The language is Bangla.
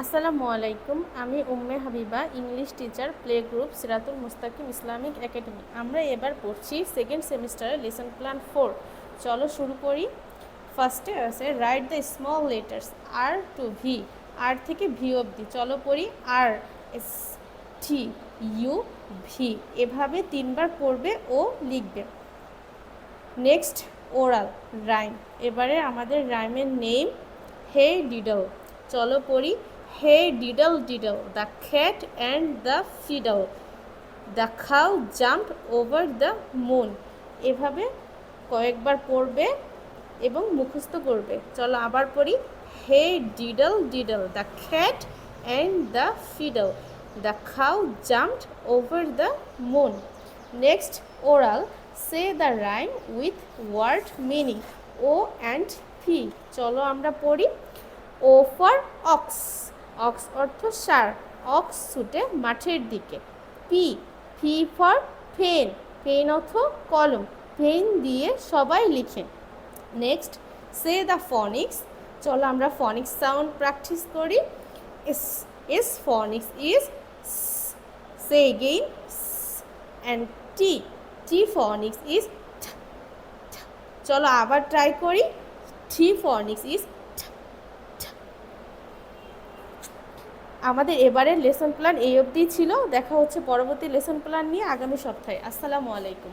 আসসালামু আলাইকুম, আমি Umme Habiba, English teacher, play group, Siratul Mustakim Islamic academy. আমরা এবার পড়ছি সেকেন্ড সেমিস্টারের লেসন প্ল্যান ফোর চলো শুরু করি। ফার্স্টে আছে write the small letters R to V R থেকে ভি অবধি। চলো পড়ি R S T U V এভাবে তিনবার পড়বে ও লিখবে। নেক্সট ওরাল রাইম এবারে আমাদের রাইমের নেম হে ডিডল চলো পড়ি hey diddle diddle the cat and the fiddle the cow jump over the moon এভাবে কয়েকবার পড়বে এবং মুখস্থ করবে। চলো আবার পড়ি। Hey diddle diddle the cat and the fiddle the cow jumped over the moon next oral say the rhyme with word meaning O and ফি চলো আমরা পড়ি। ও ফর অক্স অক্স অর্থ সার অক্স ছুটে মাঠের দিকে। পি ফি ফর ফেন পেন অর্থ কলম পেন দিয়ে সবাই লিখে। নেক্সট সে দ্য ফনিক্স চলো আমরা ফনিক্স সাউন্ড প্র্যাকটিস করি। S S phonics is say again and T T phonics is চলো আবার ট্রাই করি। থ্রি ফনিক্স ইজ আমাদের এবারের লেসন প্ল্যান এই অবধি ছিল। দেখা হচ্ছে পরবর্তী লেসন প্ল্যান নিয়ে আগামী সপ্তাহে। আসসালামু আলাইকুম।